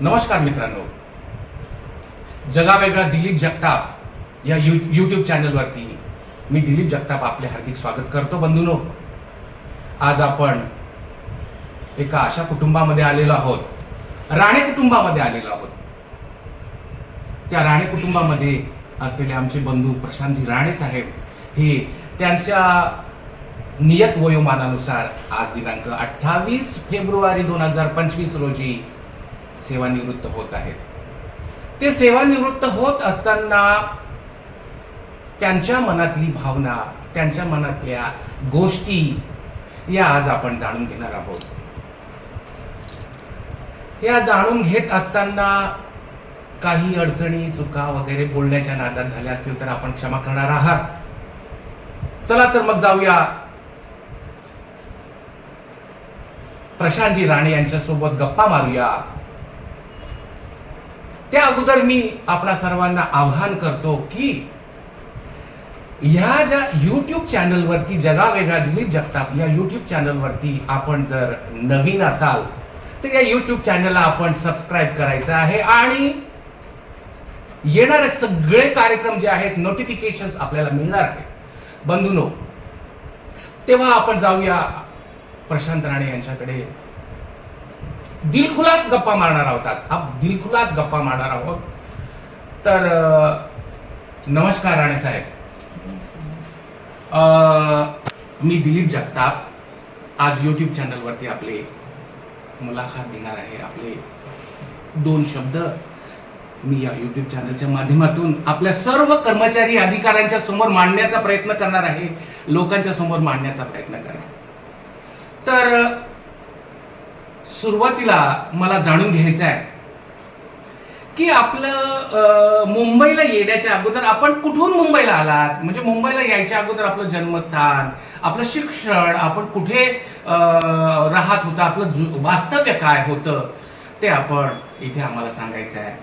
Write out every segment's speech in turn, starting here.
नमस्कार मित्रांनो. जगावेगळा दिलीप जगताप या यू यूट्यूब चॅनलवरती मी दिलीप जगताप आपले हार्दिक स्वागत करतो बंधूनो. आज आपण एका अशा कुटुंबामध्ये आलेलो आहोत राणे कुटुंबामध्ये आलेलो आहोत. त्या राणे कुटुंबामध्ये असलेले आमचे बंधू प्रशांतजी राणे साहेब हे त्यांच्या नियत वयोमानानुसार आज दिनांक अठ्ठावीस फेब्रुवारी दोन हजार पंचवीस रोजी सेवानिवृत्त होत आहेत. ते सेवानिवृत्त होत असताना त्यांच्या मनातली भावना त्यांच्या मनातल्या गोष्टी या आज आपण जाणून घेणार आहोत. या जाणून घेत असताना काही अडचणी चुका वगैरे बोलण्याच्या नादात झाल्या असतील तर आपण क्षमा करणार आहात. चला तर मग जाऊया. प्रशांतजी राणे यांच्यासोबत गप्पा मारूया. त्या अगोदर मी आपणा सर्वांना आवाहन करतो की ह्या ज्या युट्यूब चॅनलवरती जगावेगळा दिलीप जगताप या युट्यूब चॅनलवरती आपण जर नवीन असाल तर या युट्यूब चॅनलला आपण सबस्क्राईब करायचं आहे आणि येणारे सगळे कार्यक्रम जे आहेत नोटिफिकेशन आपल्याला मिळणार आहेत. बंधूनो तेव्हा आपण जाऊया प्रशांत राणे यांच्याकडे. दिलखुलास गप्पा मारणार आहोत आज. आप दिलखुलास गप्पा मारणार आहोत. तर नमस्कार राणे साहेब. मी दिलीप जगताप. आज यूट्यूब चॅनलवरती आपले मुलाखत देणार आहे. आपले दोन शब्द मी या यूट्यूब चॅनलच्या माध्यमातून आपल्या सर्व कर्मचारी अधिकाऱ्यांच्या समोर मांडण्याचा प्रयत्न करणार आहे. लोकांच्या समोर मांडण्याचा प्रयत्न करणार. तर सुरुवातीला मला जाणून घ्यायचं आहे की आपलं मुंबईला येण्याच्या अगोदर आपण कुठून मुंबईला आलात? म्हणजे मुंबईला यायच्या अगोदर आपलं जन्मस्थान आपलं शिक्षण आपण कुठे राहत होतं आपलं जु- वास्तव्य काय होतं? ते आपण इथे आम्हाला सांगायचं आहे.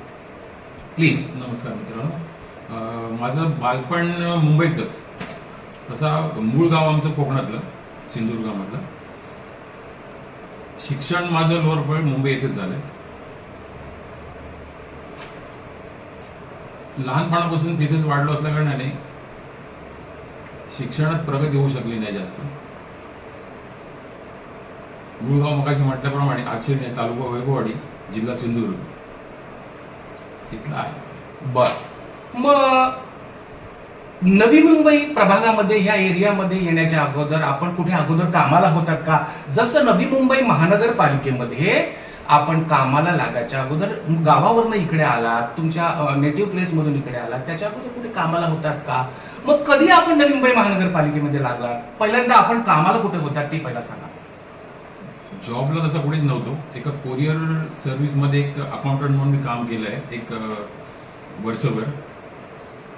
प्लीज नमस्कार मित्रांनो. माझं बालपण मुंबईचंच. तसा मूळ गाव आमचं कोकणातलं सिंधुदुर्गामधलं. शिक्षण माझं लोअर पॉईंट मुंबई येथेच झालं लहानपणापासून तिथेच वाढलो असल्या कारणाने शिक्षणात प्रगती होऊ शकली नाही जास्त. गुळगाव गाव मगाशी म्हटल्याप्रमाणे आक्षेने तालुका वैभववाडी जिल्हा सिंधुदुर्ग. इथला आहे. बर. मग नवी मुंबई प्रभागामध्ये ह्या एरियामध्ये येण्याच्या अगोदर आपण कुठे अगोदर कामाला होतात का? जसं नवी मुंबई महानगरपालिकेमध्ये आपण कामाला लागायच्या अगोदर गावावरनं इकडे आलात तुमच्या नेटिव्ह प्लेसमधून इकडे आलात त्याच्या अगोदर कुठे कामाला होतात का? मग कधी आपण नवी मुंबई महानगरपालिकेमध्ये लागलात? पहिल्यांदा आपण कामाला कुठे होतात ते पहिला सांगा. जॉबला तसं कुठेच नव्हतो. एका कोरिअर सर्व्हिसमध्ये एक अकाउंटंट म्हणून मी काम केलं आहे एक वर्षभर.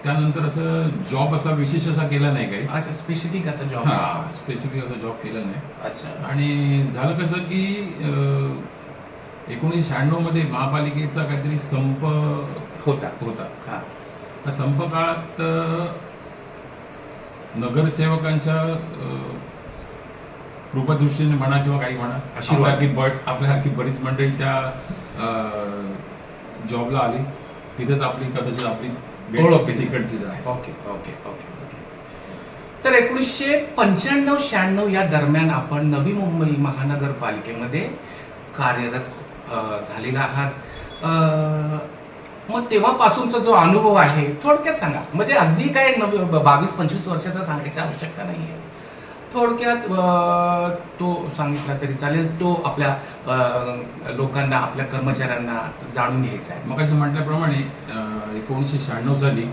त्यानंतर असं जॉब असा विशेष असा केला नाही काही. अच्छा स्पेसिफिक असं जॉब हा स्पेसिफिक असा जॉब केला नाही. अच्छा. आणि झालं कसं की एकोणीसशे शहाण्णवमध्ये महापालिकेचा काहीतरी संप होता. होता. हा. संप काळात नगरसेवकांच्या कृपदृष्टीने म्हणा किंवा काही म्हणा आशीर्वाद. आपल्यासारखी बट आपल्यासारखी बरीच मंडळी त्या जॉबला आली. तिथेच आपली कदाचित आपली ओळख आहे. Okay okay okay okay. तर एकोणीसशे पंच्याण्णव शहाण्णव या दरम्यान आपण नवी मुंबई महानगरपालिकेमध्ये कार्यरत झालेला आहात. अ, मग तेव्हापासूनचा जो अनुभव आहे थोडक्यात सांगा. म्हणजे अगदी काय नवी बावीस पंचवीस वर्षाचा सांगायची आवश्यकता नाही आहे थोडक्यात तो सांगितला तरी चालेल. तो आपल्या लोकांना आपल्या कर्मचाऱ्यांना जाणून घ्यायचा आहे. मग असं म्हटल्याप्रमाणे एकोणीसशे शहाण्णव साली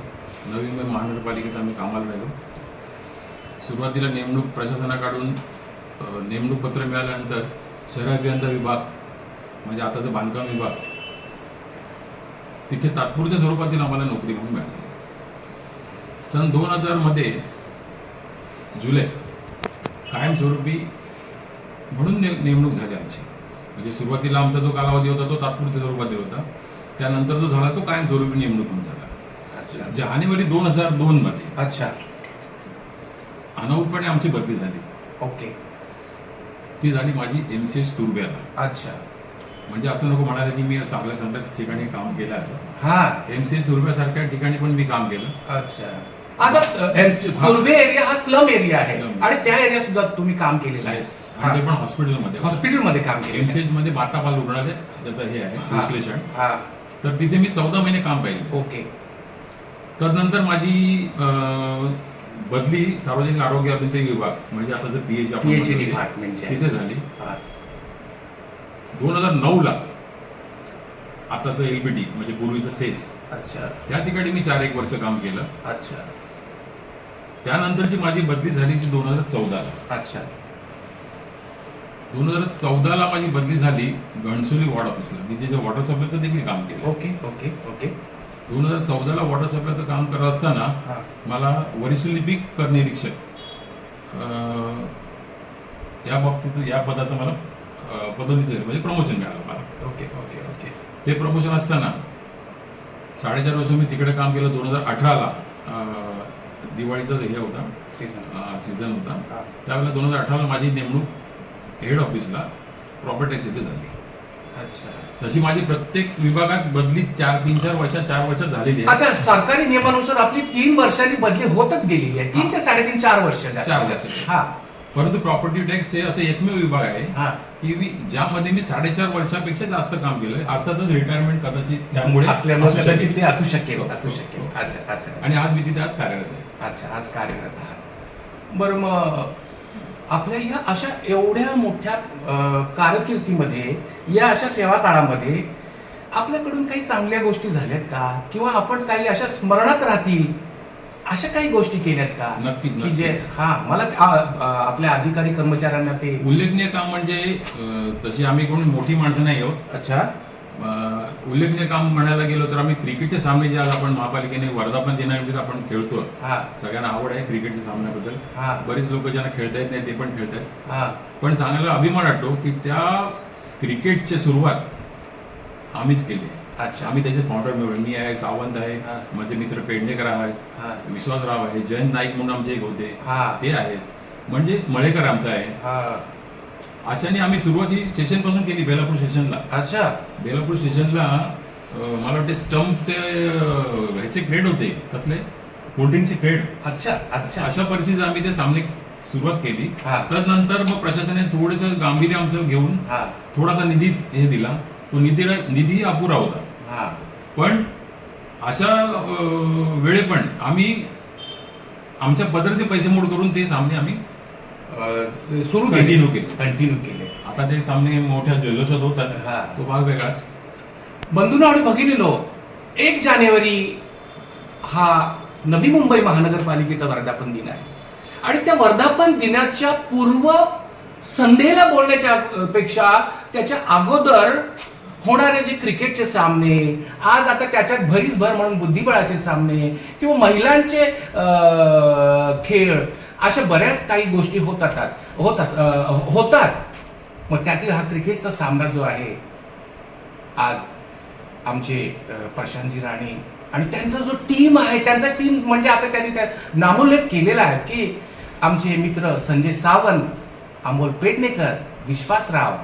नवी मुंबई महानगरपालिकेत आम्ही कामाला राहिलो. सुरुवातीला नेमणूक प्रशासनाकडून नेमणूक पत्र मिळाल्यानंतर शहर अभियंता विभाग म्हणजे आताचा बांधकाम विभाग तिथे तात्पुरत्या स्वरूपातील आम्हाला नोकरी म्हणून मिळाली. सन दोन हजारमध्ये जुलै कायमस्वरूपी म्हणून ने नेमणूक झाली आमची. म्हणजे सुरुवातीला आमचा जो कालावधी होता तो तात्पुरत्या स्वरूपातील होता. त्यानंतर जो झाला तो कायमस्वरूपी नेमणूक म्हणून झाला. जानेवारी दोन हजार दोन मध्ये अच्छा. अनाऊटपणे आमची बदली झाली. ओके. ती झाली माझी एम सी एस तुर्ब्याला. अच्छा. म्हणजे असं नको म्हणाले की मी चांगल्या चांगल्या ठिकाणी काम केलं असं. हा. एम सी सारख्या ठिकाणी पण मी काम केलं. अच्छा. असा तुर्भे एरिया हा. स्लम एरिया आहे. आणि त्या एरिया सुद्धा तुम्ही काम केलेलं आहे. ते पण हॉस्पिटलमध्ये हॉस्पिटलमध्ये काम. एमसीएच मध्ये बाटापाल रुग्णालय त्याचं हे आहे. विश्लेषण. हा. तर तिथे मी चौदा महिने काम पाहिलं. ओके. तदनंतर माझी अं, बदली सार्वजनिक आरोग्य अभियांत्रिकी विभाग म्हणजे आता जर पीएच पीएचडी डिपार्टमेंटचे आहे. तिथे झाली. दोन हजार नऊ ला आताचं एलबीटी म्हणजे पूर्वीचं सेस अच्छा. त्या ठिकाणी मी चार एक वर्ष काम केलं. अच्छा. त्यानंतरची माझी बदली झाली ती दोन हजार चौदाला अच्छा. दोन हजार चौदाला माझी बदली झाली घणसोली वॉर्ड ऑफिसला. मी तिथे वॉटर सप्लायचं देखील काम केलं. Okay okay okay. दोन हजार चौदाला वॉटर सप्लायचं काम करत असताना मला वरिष्ठ लिपिक कर निरीक्षक अं, या बाबतीत या पदाचं मला पदोन्नती म्हणजे प्रमोशन मिळालं मला. Okay okay okay. ते प्रमोशन असताना साडेचार वर्ष मी तिकडे काम केलं दोन हजार अठराला दिवाळीचा हे होता. सीझन सीझन होता. त्यावेळेला दोन हजार अठराला माझी नेमणूक हेड ऑफिसला प्रॉपर्टी टॅक्स येथे झाली. अच्छा. तशी माझी प्रत्येक विभागात बदली चार तीन चार वर्षात चार वर्षात झालेली आहे. अच्छा सरकारी नियमानुसार आपली तीन वर्षांनी बदली होतच गेलेली आहे. तीन ते साडेतीन चार वर्ष चार. वर्ष. हा. परंतु प्रॉपर्टी टॅक्स हे असे एकमेव विभाग आहे हा. की मी ज्यामध्ये मी साडेचार वर्षापेक्षा जास्त काम केलंय अर्थातच रिटायरमेंट कदाचित त्यामुळे असू शकेल. ते असू शकेल हो, असू हो, शकेल. हो. अच्छा अच्छा. आणि आज मी तिथे आज कार्यरत आहे. अच्छा आज कार्यरत आहात. बरं मग आपल्या ह्या अशा एवढ्या मोठ्या कारकिर्दीमध्ये या अशा सेवा काळामध्ये आपल्याकडून काही चांगल्या गोष्टी झाल्यात का? किंवा आपण काही अशा स्मरणात राहतील अशा काही गोष्टी केल्यात का? नक्कीच, की जे. हा मला आपल्या अधिकारी कर्मचाऱ्यांना ते उल्लेखनीय काम म्हणजे तशी आम्ही कोणी मोठी माणसं नाही आहोत. अच्छा. उल्लेखनीय काम म्हणायला गेलो तर आम्ही क्रिकेटचे सामने जे आज आपण महापालिकेने वर्धापन दिनानिमित्त आपण खेळतो. हा. सगळ्यांना आवड आहे क्रिकेटच्या सामन्याबद्दल. हा. बरीच लोक ज्यांना खेळता येत नाही ते पण खेळतात हा. पण सांगायला अभिमान वाटतो की त्या क्रिकेटची सुरुवात आम्हीच केली. अच्छा. आम्ही त्याचे फाउंडर मी आहे सावंत आहे हा. माझे मित्र पेडणेकर आहे हा. विश्वासराव आहे जयंत नाईक म्हणून आमचे एक होते. हा. ते आहेत. म्हणजे मळेकर आमचा आहे. हा. अशाने आम्ही सुरुवात ही स्टेशनपासून केली बेलापूर स्टेशनला. अच्छा. बेलापूर स्टेशनला मला वाटते स्टंप ते अं, ह्याचे क्रेड होते. कसले? कोल्ड्रिंकचे क्रेड अच्छा अच्छा. अशा परिस्थितीत आम्ही ते सामने सुरुवात केली. हा. तदनंतर मग प्रशासनाने थोडंसं गांभीर्य आमचं घेऊन हा. थोडासा निधी हे दिला. तो निधी निधी अपुरा होता. हा. पण अशा अं, वेळे पण आम्ही आमच्या पदरचे पैसे मोड करून ते सामने आम्ही सुरू Continue केले. कंटिन्यू केले. आता ते सामने मोठ्या जल्लोषात हा. होतात तो भाग वेगळाच. बंधूंनो आणि भगिनीनो एक जानेवारी हा नवी मुंबई महानगरपालिकेचा वर्धापन दिन आहे. आणि त्या वर्धापन दिनाच्या पूर्व संध्येला बोलण्याच्या पेक्षा त्याच्या अगोदर होणारे जे क्रिकेटचे सामने आज आता त्याच्यात भरीस भर म्हणून बुद्धिबळाचे सामने किंवा महिलांचे खेळ अशा बऱ्याच काही गोष्टी होतात होत अ, होतात. मग त्यातील हा क्रिकेटचा सामना जो आहे आज आमचे प्रशांतजी राणे आणि त्यांचा जो टीम आहे त्यांचा टीम म्हणजे आता त्यांनी त्या नामोल्लेख केलेला आहे की आमचे मित्र संजय सावंत अमोल पेडणेकर विश्वासराव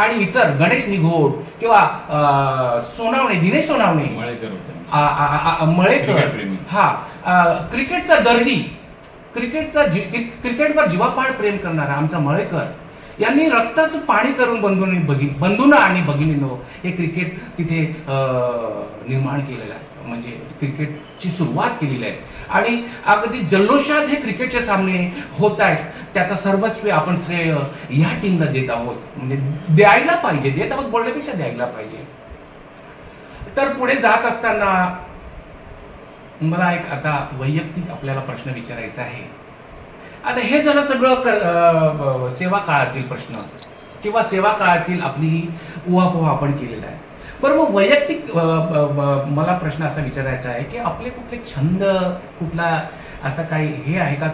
आणि इतर गणेश निघोड किंवा सोनावणे दिनेश सोनावणे. मळेकर होते. हा क्रिकेटचा दर्दी क्रिकेटचा जी क्रिकेटवर जीवापाड प्रेम करणारा आमचा मळेकर यांनी रक्ताचं पाणी करून बंधूंनी बघी बंधूंना आणि भगिनीनो हे क्रिकेट तिथे निर्माण केलेलं आहे. म्हणजे क्रिकेटची सुरुवात केलेली आहे. आणि अगदी जल्लोषात हे क्रिकेटचे सामने होत आहेत त्याचा सर्वस्वी आपण श्रेय या टीमला देत आहोत. म्हणजे द्यायला पाहिजे देत आहोत बोलण्यापेक्षा द्यायला पाहिजे. तर पुढे जात असताना मला एक आता वैयक्तिक आपल्याला प्रश्न विचारायचा आहे. आता हे झालं सगळं कर, सेवा काळातील प्रश्न. किंवा सेवा काळातील आपली उहापोहा आपण केलेला आहे. बरं मग वैयक्तिक मला प्रश्न असा विचारायचा आहे की आपले कुठले छंद कुठला असा काही हे आहे का?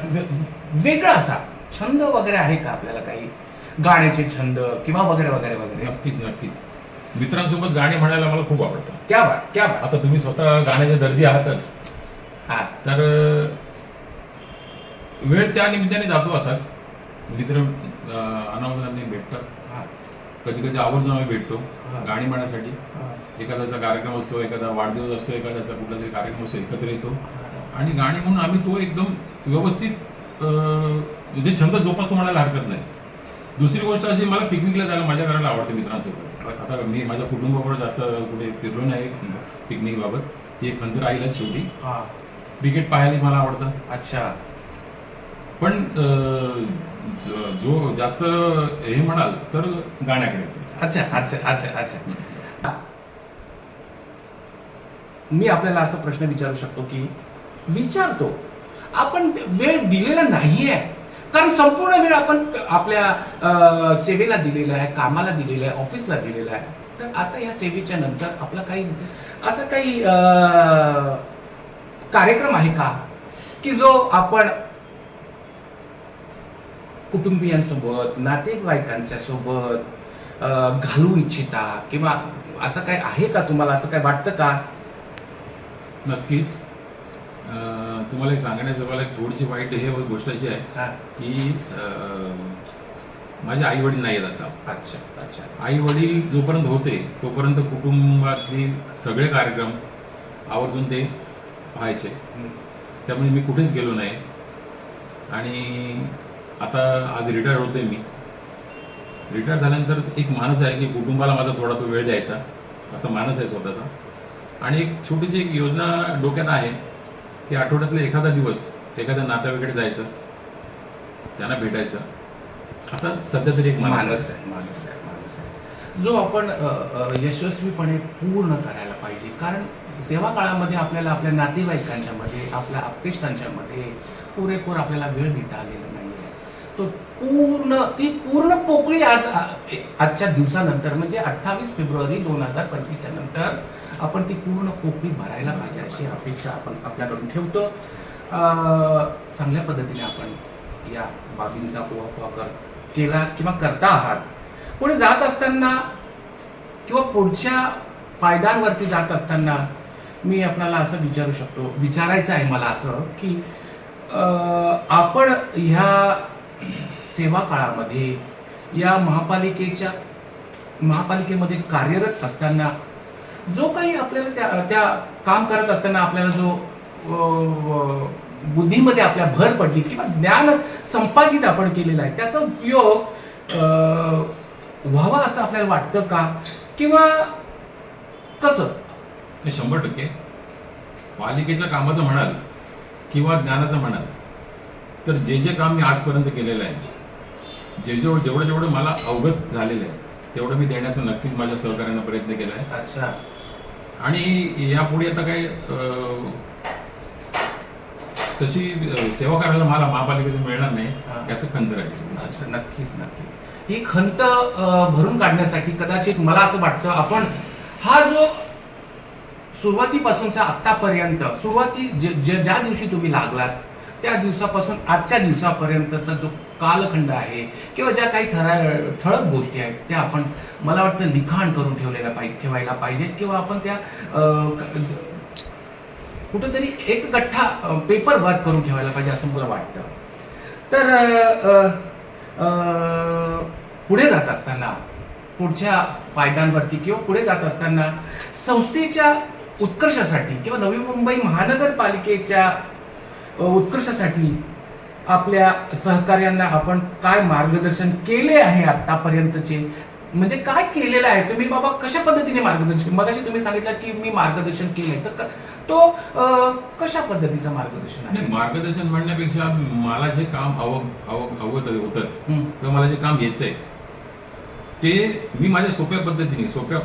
वेगळा असा छंद वगैरे आहे का आपल्याला काही? गाण्याचे छंद किंवा वगैरे वगैरे वगैरे. नक्कीच नक्कीच. मित्रांसोबत गाणे म्हणायला मला खूप आवडतं. क्या बात क्या बात. आता तुम्ही स्वतः गाण्याचे दर्दी आहातच. हा. तर वेळ त्या निमित्ताने जातो असाच. मित्र अं, अनावधानाने भेटतात. कधी कधी आवर्जून आम्ही भेटतो. गाणी म्हणण्यासाठी. एखाद्याचा कार्यक्रम असतो एखादा वाढदिवस असतो एखाद्याचा कुठला तरी कार्यक्रम असतो एकत्र येतो. आणि गाणी म्हणून आम्ही तो एकदम व्यवस्थित म्हणजे छंद जोपासतो म्हणायला हरकत नाही. दुसरी गोष्ट अशी मला पिकनिकला जायला मजा करायला आवडते मित्रांसोबत. आता मी माझ्या कुटुंबाबरोबर जास्त कुठे फिरलो नाही पिकनिक बाबत ती एक खंत राहीलच शेवटी. क्रिकेट पाहायला मला आवडतं. अच्छा. पण ज- जास्त हे म्हणाल तर गाण्याकडेच अच्छा अच्छा अच्छा अच्छा. मी आपल्याला असा प्रश्न विचारू शकतो की विचारतो. आपण वेळ दिलेला नाहीये. कारण संपूर्ण वेळ आपण आपल्या अं, सेवेला दिलेला आहे कामाला दिलेला आहे ऑफिसला दिलेला आहे. तर आता या सेवेच्या नंतर आपला काही असं काही अं, कार्यक्रम आहे का? की जो आपण कुटुंबियांसोबत नातेवाईकांच्या सोबत घालू इच्छिता किंवा असं काय आहे का तुम्हाला? असं काय वाटतं का? नक्कीच. तुम्हाला एक सांगण्याचं मला एक थोडीशी वाईट हे गोष्ट अशी आहे. की माझे आई वडील नाही आहेत आता. अच्छा अच्छा. आई वडील जोपर्यंत होते तोपर्यंत कुटुंबातली सगळे कार्यक्रम आवर्जून ते हम्म. त्यामुळे मी कुठेच गेलो नाही. आणि आता आज रिटायर होतोय मी. रिटायर झाल्यानंतर एक मानस आहे की कुटुंबाला माझा थोडा तो वेळ द्यायचा. असा मानस आहे स्वतःचा. आणि एक छोटीशी एक योजना डोक्यात आहे की आठवड्यातला एखादा दिवस एखाद्या नातेवाईकडे जायचं. त्यांना भेटायचं. असा सध्या तरी एक मानस मानस आहे मानस आहे मानस आहे. जो आपण यशस्वीपणे पूर्ण करायला पाहिजे. कारण सेवा काळामध्ये आपल्याला आपल्या नातेवाईकांच्या मध्ये आपल्या आप्तेष्टांच्या मध्ये पुरेपूर आपल्याला वेळ देता आलेला नाही तो पूर्ण ती पूर्ण पोकळी आज आजच्या दिवसानंतर म्हणजे अठ्ठावीस फेब्रुवारी दोन हजार पंचवीसच्या नंतर आपण ती पूर्ण पोकळी भरायला पाहिजे अशी अपेक्षा आपण आपल्याकडून ठेवतो. चांगल्या पद्धतीने आपण या बाबींचा उहापोहा कर केला किंवा करता आहात. पुढे जात असताना किंवा पुढच्या पायद्यांवरती जात असताना मी आपणाला असं विचारू शकतो विचारायचं आहे मला असं की आपण ह्या सेवा काळामध्ये या महापालिकेच्या महापालिकेमध्ये कार्यरत असताना जो काही आपल्याला त्या त्या काम करत असताना आपल्याला जो बुद्धीमध्ये आपल्या भर पडली किंवा ज्ञान संपादित आपण केलेलं आहे त्याचा उपयोग व्हावा असं आपल्याला वाटतं का? किंवा कसं? ते शंभर टक्के पालिकेच्या कामाचं म्हणाल किंवा ज्ञानाचं म्हणाल तर जे जे काम मी आजपर्यंत केलेलं आहे जे जे जेवढं जेवढं मला अवगत झालेलं आहे तेवढं मी देण्याचा नक्कीच माझ्या सहकार्यानं प्रयत्न केला आहे. अच्छा. आणि यापुढे आता काय तशी सेवा करायला मला महापालिकेतून मिळणार नाही. याचं खंत राहील. अच्छा नक्कीच नक्कीच. ही खंत भरून काढण्यासाठी कदाचित मला असं वाटतं आपण हा जो सुरुवातीपासूनचा आत्तापर्यंत सुरुवाती जे- ज्या दिवशी तुम्ही लागलात त्या दिवसापासून आजच्या दिवसापर्यंतचा जो कालखंड आहे किंवा ज्या काही ठरा ठळक गोष्टी आहेत त्या आपण मला वाटतं लिखाण करून ठेवलेल्या पाहिजे ठेवायला पाहिजेत किंवा आपण त्या कुठंतरी एक गठ्ठा पेपर वर्क करून ठेवायला पाहिजे असं मला वाटतं. तर पुढे जात असताना पुढच्या पायद्यांवरती किंवा पुढे जात असताना संस्थेच्या उत्कर्षासाठी किंवा नवी मुंबई महानगरपालिकेच्या उत्कर्षासाठी आपल्या सहकार्यांना आपण काय मार्गदर्शन केले आहे आतापर्यंतचे म्हणजे काय केलेलं आहे? तुम्ही बाबा कशा पद्धतीने मार्गदर्शन मगाशी तुम्ही सांगितलं की मी मार्गदर्शन केलंय. तर क- तो कशा पद्धतीचं मार्गदर्शन आहे? नाही, मार्गदर्शन म्हणण्यापेक्षा मला जे काम अवगत होतं. किंवा मला जे काम येतंय. ते मी माझ्या सोप्या पद्धतीने सोप्या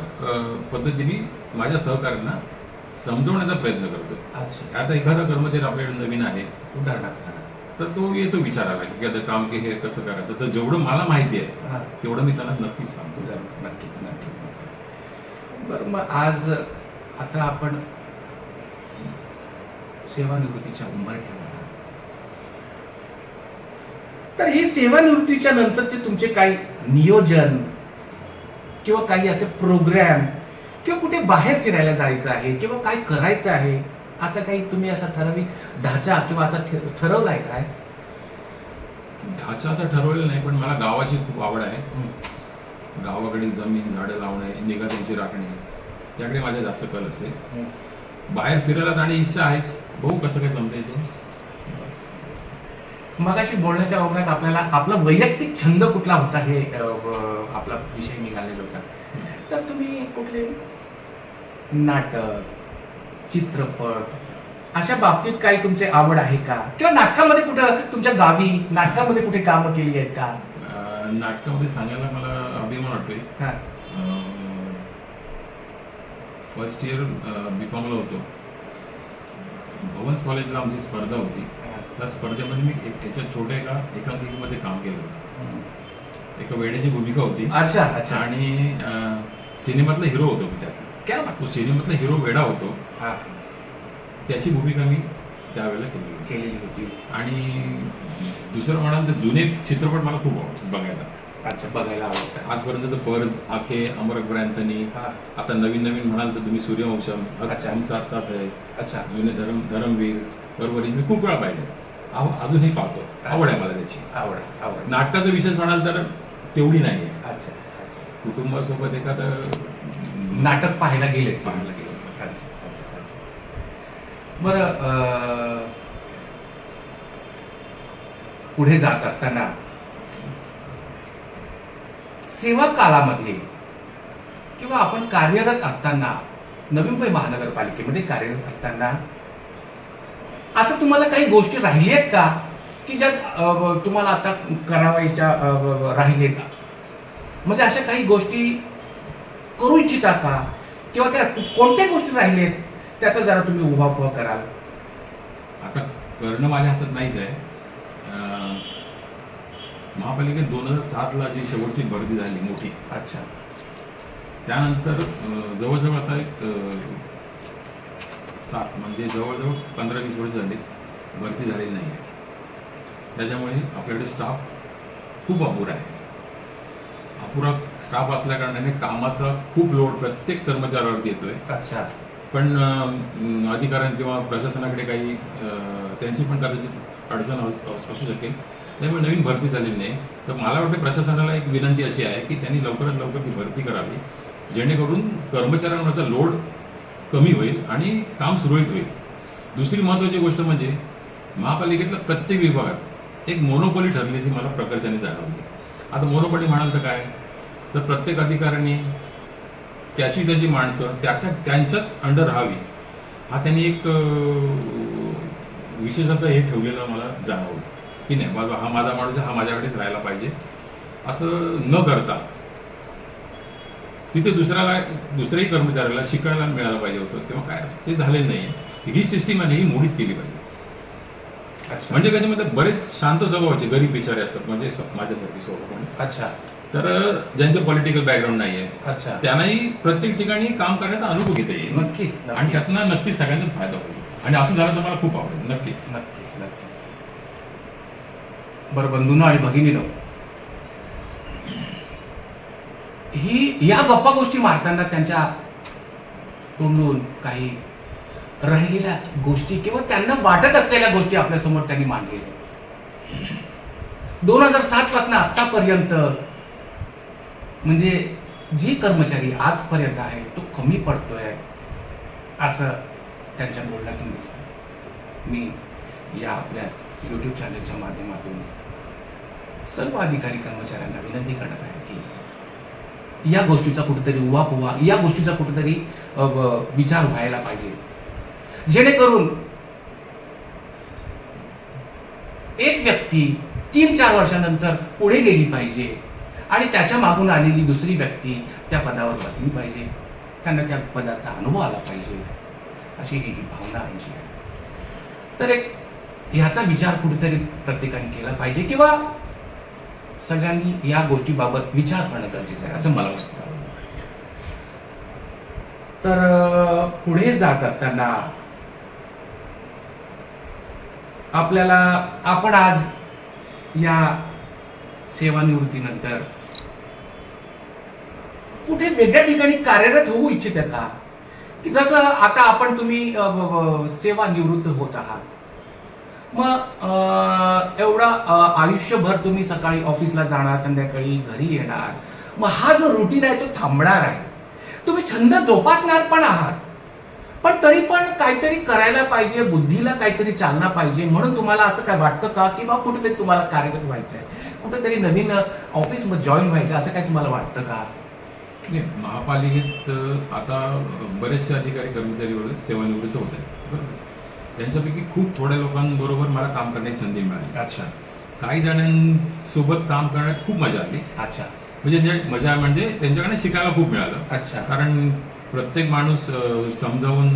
पद्धतीने माझ्या सहकार्यांना समजवण्याचा प्रयत्न करतोय. अच्छा. आता एखादा कर्मचारी आपल्याकडे नवीन आहे. उदाहरणार्थ. तर तो येतो विचारायला की आता काम की हे कसं करायचं? तर जेवढं मला माहिती आहे हा. तेवढं मी त्यांना नक्कीच सांगतो. जरूर नक्कीच नक्कीच नक्कीच. बरं मग आज आता आपण सेवानिवृत्तीच्या उंबरठ्यावर आहोत. तर हे सेवानिवृत्तीच्या नंतरचे तुमचे काही नियोजन किंवा काही असे प्रोग्राम किंवा कुठे बाहेर फिरायला जायचं आहे किंवा काय करायचं आहे असं काही तुम्ही असा ठराविक ढाचा किंवा असा ठर- ठरवलाय काय? ढाचा असं ठरवलेलं नाही पण मला गावाची खूप आवड आहे. गावाकडील जमीन झाडं लावणे निगा त्यांची राखणे याकडे माझ्या जास्त कल असेल. बाहेर फिरायला जाण्याची इच्छा आहेच. बघू कसं काय जमता येते मगाशी बोलण्याच्या ओघात आपल्याला आपला वैयक्तिक छंद कुठला होता हे आपला विषय निघालेला होता. तर तुम्ही कुठले नाटक चित्रपट अशा बाबतीत काही तुमचे आवड आहे का? किंवा नाटकामध्ये कुठं तुमच्या गावी नाटकामध्ये कुठे कामं केली आहेत का? अं, नाटकामध्ये सांगायला मला अभिमान वाटतोय. हा. फर्स्ट इयर बी कॉमला होतो. भवन्स कॉलेजला आमची स्पर्धा होती. त्या स्पर्धेमध्ये मी एक याच्या छोट्या एका एकांकिकेमध्ये काम केलं होतं. एका वेड्याची भूमिका होती. अच्छा अच्छा. आणि अं, सिनेमातला हिरो होतो मी त्यातला. क्या. तो सिनेमातला हिरो वेडा होतो. हा. त्याची भूमिका मी त्यावेळेला केली होती. केलेली होती. आणि दुसरं म्हणाल तर जुने चित्रपट मला खूप आवडतात बघायला. अच्छा बघायला आवडतं आजपर्यंत तर पर्ज आखे अमर अकबर अँथनी हा. आता नवीन नवीन म्हणाल तर तुम्ही सूर्यवंशम अच्छा. हम साथ साथ आहे अच्छा. जुने धर्म धर्मवीर बरोबर मी खूप वेळा पाहिले आव- अजूनही पाहतो. आवड आहे मला त्याची. आवड आवड नाटकाचा विशेष म्हणाल तर तेवढी नाही आहे अच्छा. कुटुंबासोबत एखादं नाटक पाहायला गेले. पाहायला गेलं. अच्छा अच्छा अच्छा. बरं पुढे जात असताना सेवा काळामध्ये किंवा आपण कार्यरत असताना नवी मुंबई महानगरपालिकेमध्ये कार्यरत असताना असं तुम्हाला काही गोष्टी राहिली आहेत का? की ज्यात अं, तुम्हाला आता करावायच्या अं, राहिलेत म्हणजे अशा काही गोष्टी करू इच्छिता का? किंवा त्या कोणत्या गोष्टी राहिलेत त्याचा जरा तुम्ही उभा कराल. आता करणं माझ्या हातात नाहीच आहे. महापालिकेत दोन हजार सातला जी शेवटची भरती झाली मोठी. अच्छा. त्यानंतर जवळजवळ आता एक सात म्हणजे जवळजवळ पंधरा वीस वर्ष झाली भरती झालेली नाही आहे त्याच्यामुळे आपल्याकडे स्टाफ खूप अपुरा आहे. अपुरा स्टाफ असल्या कारणाने कामाचा खूप लोड प्रत्येक कर्मचाऱ्यावरती येतोय. अच्छा. पण अधिकाऱ्यां किंवा प्रशासनाकडे काही त्यांची पण कदाचित अडचण अस- शकेल. त्यामुळे नवीन भरती झालेली नाही. तर मला वाटतं प्रशासनाला एक विनंती अशी आहे की त्यांनी लवकरात लवकर ती भरती करावी. जेणेकरून कर्मचाऱ्यांवरचा लोड कमी होईल आणि काम सुरळीत होईल. दुसरी महत्त्वाची गोष्ट म्हणजे महापालिकेतल्या प्रत्येक विभागात एक मोनोपॉली ठरल्याची मला प्रकर्षाने जाणवली. आता मोनोपॉली म्हणाल तर काय? तर प्रत्येक अधिकाऱ्यांनी त्याची त्याची माणसं त्या त्या त्यांच्याच अंडर राहावी. हा त्यांनी एक विशेषाचं हे ठेवलेलं मला जाणवलं. की नाही बाबा हा माझा माणूस हा माझ्याकडेच राहायला पाहिजे. असं न करता तिथे दुसऱ्याला दुसऱ्याही कर्मचाऱ्याला शिकायला मिळालं पाहिजे होतं. किंवा काय असं ते झालेलं नाही ही सिस्टीम आणि ही मोडीत केली पाहिजे. म्हणजे कसे म्हणजे बरेच शांत स्वभावाचे गरीब बिचारे असतात म्हणजे माझ्यासारखी स्वभाव अच्छा. तर ज्यांचं पॉलिटिकल बॅकग्राऊंड नाही आहे अच्छा. त्यांनाही प्रत्येक ठिकाणी काम करण्याचा अनुभव घेता येईल. नक्कीच आणि त्यातनं नक्कीच सगळ्यांचा फायदा होईल. आणि असं झालं तर मला खूप आवडेल नक्कीच. नक्कीच नक्कीच. बरं बंधूनो आणि भगिनीनो ही या गप्पा गोष्टी मारताना त्यांच्या तोंडून काही राहिलेल्या गोष्टी किंवा त्यांना वाटत असलेल्या गोष्टी आपल्यासमोर त्यांनी मांडलेल्या दोन हजार सात पासून आतापर्यंत म्हणजे जी कर्मचारी आजपर्यंत आहे तो कमी पडतोय असं त्यांच्या बोलण्यातून दिसतं. मी या आपल्या यूट्यूब चॅनलच्या माध्यमातून सर्व अधिकारी कर्मचाऱ्यांना विनंती करणार आहे की या गोष्टीचा कुठेतरी उहापोहा या गोष्टीचा कुठेतरी विचार व्हायला पाहिजे. जेणेकरून एक व्यक्ती तीन चार वर्षानंतर पुढे गेली पाहिजे आणि त्याच्या मागून आलेली दुसरी व्यक्ती त्या पदावर बसली पाहिजे. त्यांना त्या पदाचा अनुभव आला पाहिजे. अशी ही भावना आमची आहे. तर एक ह्याचा विचार कुठेतरी प्रत्येकाने केला पाहिजे किंवा सगळ्यांनी या गोष्टीबाबत विचार करणं गरजेचं आहे असं मला वाटतं. तर पुढे जात असताना आपल्याला आपण आज या सेवानिवृत्तीनंतर कुठे वेगळ्या ठिकाणी कार्यरत होऊ इच्छित का? की जसं आता आपण तुम्ही सेवानिवृत्त होत आहात. मग एवढा आयुष्यभर तुम्ही सकाळी ऑफिसला जाणार संध्याकाळी घरी येणार. मग हा जो रुटीन आहे तो थांबणार आहे. तुम्ही छंद जोपासणार पण आहात. पण तरी पण काहीतरी करायला पाहिजे बुद्धीला काहीतरी चालना पाहिजे. म्हणून तुम्हाला असं काय वाटतं का? की बा कुठेतरी तुम्हाला कार्यरत व्हायचं आहे कुठेतरी नवीन ऑफिसमध्ये जॉईन व्हायचं असं काय तुम्हाला वाटतं का? नाही महापालिकेत आता बरेचसे अधिकारी कर्मचारी सेवानिवृत्त होत आहेत. बरोबर? त्यांच्यापैकी खूप थोड्या लोकांबरोबर मला काम करण्याची संधी मिळाली. अच्छा. काही जणांसोबत काम करण्यात खूप मजा आली. अच्छा. म्हणजे मजा म्हणजे त्यांच्याकडे शिकायला खूप मिळालं. अच्छा. कारण प्रत्येक माणूस समजावून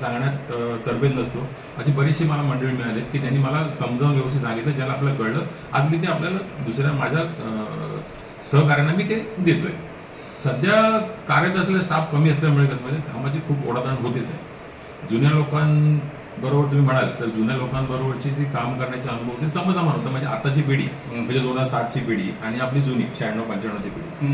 सांगण्यात अ, तरबेज नसतो. अशी बरीचशी मला मंडळी मिळाली की त्यांनी मला समजावून व्यवस्थित सांगितलं ज्याला आपल्याला कळलं. आज मी ते आपल्याला दुसऱ्या माझ्या अ, सहकाऱ्यांना मी ते देतोय. सध्या कार्यरत असलेला स्टाफ कमी असल्यामुळे कसं म्हणजे कामाची खूप ओढाताण होतेच आहे. जुन्या लोकांबरोबर तुम्ही म्हणाल तर जुन्या लोकांबरोबरची जी काम करण्याचा अनुभव ते समसमान होतं. म्हणजे आताची पिढी म्हणजे दोन हजार सातची पिढी आणि आपली जुनी शहाण्णव पंच्याण्णवची पिढी.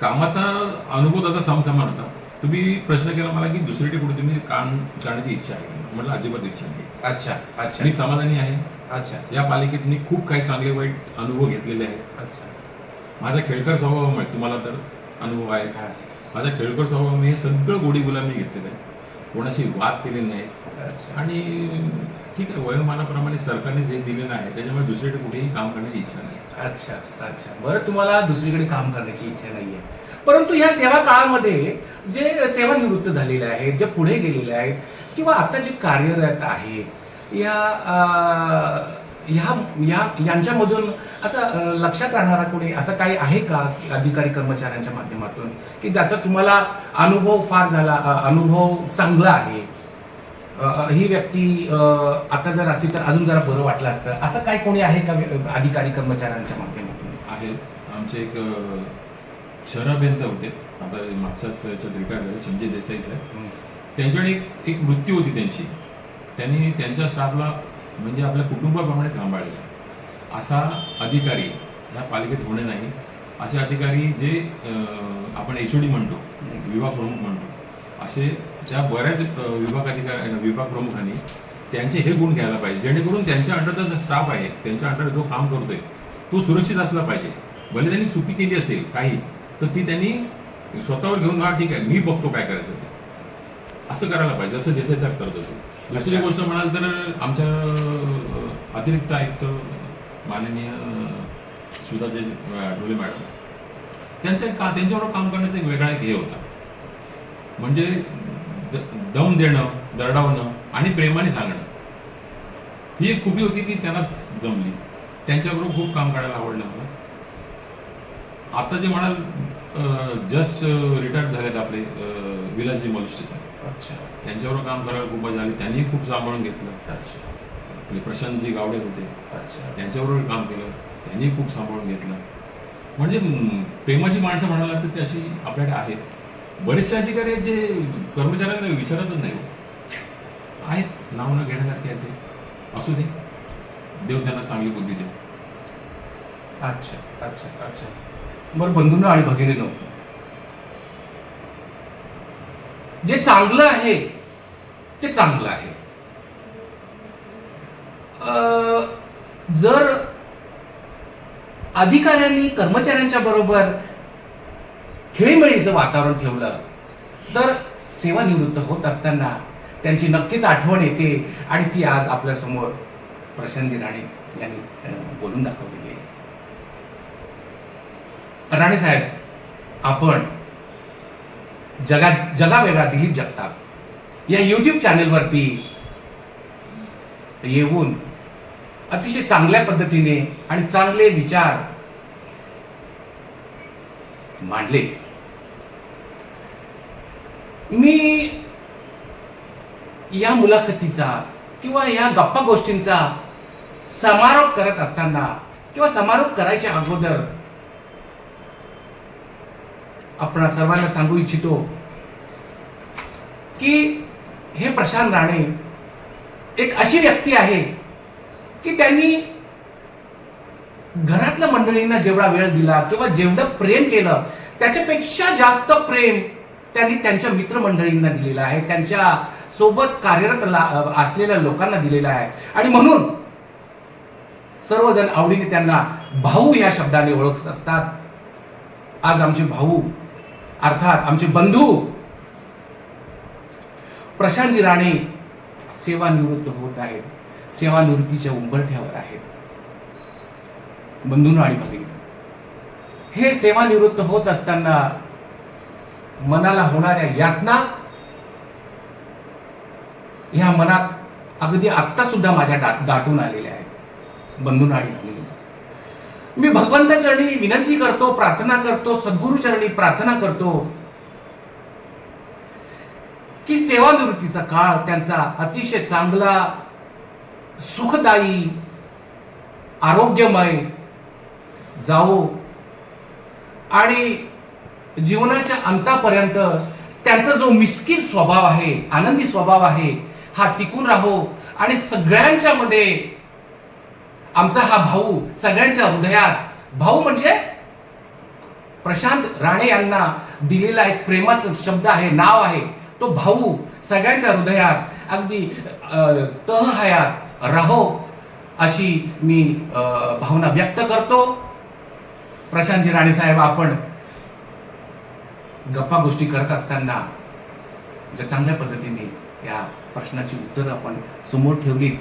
कामाचा अनुभव त्याचा समसमान होता. तुम्ही प्रश्न केला मला की दुसरीकडे कुठे तुम्ही काम करण्याची इच्छा आहे? म्हटलं अजिबात इच्छा नाही. अच्छा अच्छा. मी समाधानी आहे. अच्छा. या पालिकेत मी खूप काही चांगले वाईट अनुभव घेतलेले आहेत. अच्छा. माझा खेळकर स्वभावामुळे तुम्हाला तर अनुभव आहेच. हा. माझा खेळकर स्वभावामुळे हे सगळं गोडी गुलामी घेतलेलं आहे. कोणाशी वाद केलेले नाही अच्छा. आणि ठीक आहे वयोमानाप्रमाणे सरकारने जे दिलेलं आहे त्याच्यामुळे दुसरीकडे कुठेही काम करण्याची इच्छा नाही. अच्छा अच्छा. बरं तुम्हाला दुसरीकडे काम करण्याची इच्छा नाहीये. परंतु ह्या सेवा काळामध्ये जे सेवानिवृत्त झालेले आहेत जे पुढे गेलेले आहेत किंवा आता जे कार्यरत आहेत या ह्या या यांच्यामधून असं लक्षात राहणारा कोणी असं काही आहे का की अधिकारी कर्मचाऱ्यांच्या माध्यमातून? की ज्याचा तुम्हाला अनुभव फार झाला अनुभव चांगला आहे? ही व्यक्ती आता जर असती तर अजून जरा बरं वाटलं असतं. असं काही कोणी आहे का अधिकारी कर्मचाऱ्यांच्या माध्यमातून? आहे. आमचे एक शहराभियंता होते. आता मागच्याच याच्यात रिटायर झाले. संजय देसाई साहेब. त्यांच्याकडे एक वृत्ती होती त्यांची. त्यांनी त्यांच्या स्टाफला म्हणजे आपल्या कुटुंबाप्रमाणे सांभाळले असा अधिकारी ह्या पालिकेत होणे नाही. असे अधिकारी जे आपण एच डी म्हणतो विभाग प्रमुख म्हणतो असे त्या बऱ्याच विभाग अधिकारी विभाग प्रमुखांनी त्यांचे हे गुण घ्यायला पाहिजे. जेणेकरून त्यांच्या अंडरचा जो स्टाफ आहे त्यांच्या अंडर जो काम करतोय तो सुरक्षित असला पाहिजे. भले त्यांनी चुकी केली असेल काही तर ती त्यांनी स्वतःवर घेऊन हा ठीक आहे मी बघतो काय करायचं ते. असं करायला पाहिजे असं देसाई साहेब करत होते. दुसरी गोष्ट म्हणाल तर आमच्या अतिरिक्त आयुक्त माननीय अं, सुधाजी ढोले मॅडम त्यांचं एक का त्यांच्याबरोबर काम करण्याचा एक वेगळा एक हे होता. म्हणजे द- दम देणं दरडावणं आणि प्रेमाने सांगणं. ही एक खुबी होती ती त्यांनाच जमली. त्यांच्याबरोबर खूप काम करायला आवडलं मला. आता जे म्हणाल जस्ट रिटायर्ड झालेत आपले विलासजी मलुष्टे अच्छा. त्यांच्याबरोबर काम करायला खूप मजा आली. त्यांनी खूप सांभाळून घेतलं. अच्छा. आपले प्रशांतजी गावडे होते. अच्छा. त्यांच्याबरोबर काम केलं. त्यांनी खूप सांभाळून घेतलं. म्हणजे प्रेमाची माणसं म्हणाला तर ती अशी आपल्याकडे आहेत. बरेचसे अधिकारी आहेत जे कर्मचाऱ्यांना विचारतच नाही हो. आहेत. नाव न घेण्यासारखे आहेत ते. असू दे. देव त्यांना चांगली बुद्धी दे अच्छा. अच्छा. अच्छा. बरं बंधूंनो आणि भगिनीनो. जे चांगलं आहे ते चांगलं आहे. अं, जर अधिकाऱ्यांनी कर्मचाऱ्यांच्या बरोबर खेळीमेळीचं वातावरण ठेवलं तर सेवानिवृत्त होत असताना त्यांची नक्कीच आठवण येते आणि ती आज आपल्यासमोर प्रशांतजी राणे यांनी बोलून दाखवलेली आहे. राणे साहेब आपण जगात जगावेगळा दिलीप जगताप. या युट्यूब चॅनेलवरती येऊन अतिशय चांगल्या पद्धतीने आणि चांगले विचार मांडले. मी या मुलाखतीचा किंवा या गप्पा गोष्टींचा समारोप करत असताना किंवा समारोप करायच्या अगोदर आपण सर्वांना सांगू इच्छितो की हे प्रशांत राणे एक अशी व्यक्ती आहे की त्यांनी घरातल्या मंडळींना जेवढा वेळ दिला किंवा जेवढं प्रेम केलं त्याच्यापेक्षा जास्त प्रेम त्यांनी त्यांच्या मित्रमंडळींना दिलेलं आहे. त्यांच्यासोबत कार्यरत ला- असलेल्या लोकांना दिलेलं आहे. आणि म्हणून सर्वजण आवडीने त्यांना भाऊ या शब्दाने ओळखत असतात. आज आमचे भाऊ अर्थात आमचे बंधू प्रशांतजी राणे सेवानिवृत्त होत आहेत. सेवानिवृत्तीच्या उंबरठ्यावर आहेत. बंधून आणि भगिनी हे सेवानिवृत्त होत असताना मनाला होणाऱ्या यातना ह्या मनात अगदी आत्ता सुद्धा माझ्या दाटून आलेल्या आहेत. बंधून आणि भगिनी मी भगवंताचरणी विनंती करतो प्रार्थना करतो सद्गुरूचरणी प्रार्थना करतो. की सेवानिवृत्तीचा काळ त्यांचा अतिशय चांगला सुखदायी आरोग्यमय जावो. आणि जीवनाच्या अंतापर्यंत त्यांचा जो मिस्किल स्वभाव आहे आनंदी स्वभाव आहे हा टिकून राहो. आणि सगळ्यांच्या मध्ये आमचा हा भाऊ सगळ्यांच्या हृदयात. भाऊ म्हणजे प्रशांत राणे यांना दिलेला एक प्रेमाचा शब्द आहे नाव आहे. तो भाऊ सगळ्यांच्या हृदयात अगदी तह हयात राहो अशी मी भावना व्यक्त करतो. प्रशांतजी राणे साहेब आपण गप्पा गोष्टी करत असताना ज्या चांगल्या पद्धतीने या प्रश्नाची उत्तरं आपण समोर ठेवलीत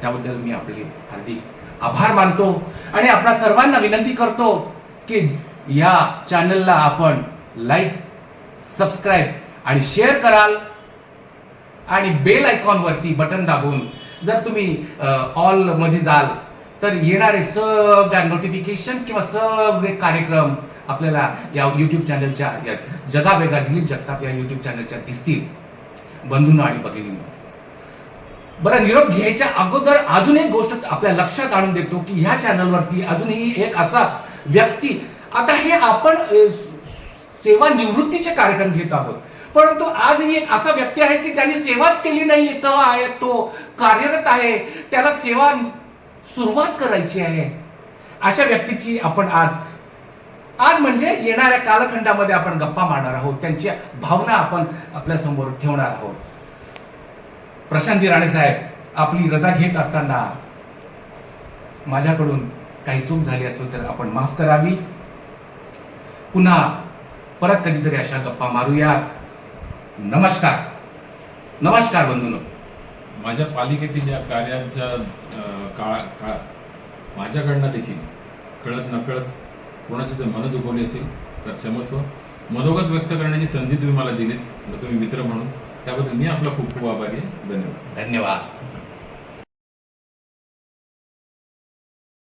त्याबद्दल मी आपले हार्दिक आभार मानतो आणि आपणा सर्वांना विनंती करतो की या चॅनलला आपण लाईक सबस्क्राईब आणि शेअर कराल आणि बेल आयकॉनवरती बटन दाबून जर तुम्ही ऑलमध्ये जाल तर येणारे सगळ्या नोटिफिकेशन किंवा सगळे कार्यक्रम आपल्याला या यूट्यूब चॅनलच्या या जगावेगा दिलीप जगताप या यूट्यूब चॅनलच्या दिसतील. बंधूंनो आणि भगिनींनो बरं निरोप घ्यायच्या अगोदर अजून एक गोष्ट आपल्या लक्षात आणून देतो की ह्या चॅनलवरती अजूनही एक असा व्यक्ती आता हे आपण सेवा निवृत्तीचे कार्यक्रम घेत आहोत. परंतु आजही एक असा व्यक्ती आहे की ज्याने सेवाच केली नाही तो आहे तो कार्यरत आहे त्याला सेवा सुरुवात करायची आहे. अशा व्यक्तीची आपण आज आज म्हणजे येणाऱ्या कालखंडामध्ये आपण गप्पा मारणार आहोत त्यांच्या भावना आपण आपल्यासमोर ठेवणार आहोत. प्रशांतजी राणे साहेब आपली रजा घेत असताना माझ्याकडून काही चूक झाली असेल तर आपण माफ करावी. पुन्हा परत कधीतरी अशा गप्पा मारूयात. नमस्कार. नमस्कार बंधून. माझ्या पालिकेतील या कार्यांच्या अं, काळा माझ्याकडनं देखील कळत नकळत कोणाची जर मनं दुखवली असेल तर क्षमस्व. मनोगत व्यक्त करण्याची संधी तुम्ही मला दिलीत तुम्ही मित्र म्हणून त्याबद्दल मी आपला खूप खूप आभारी आहे. धन्यवाद. धन्यवाद.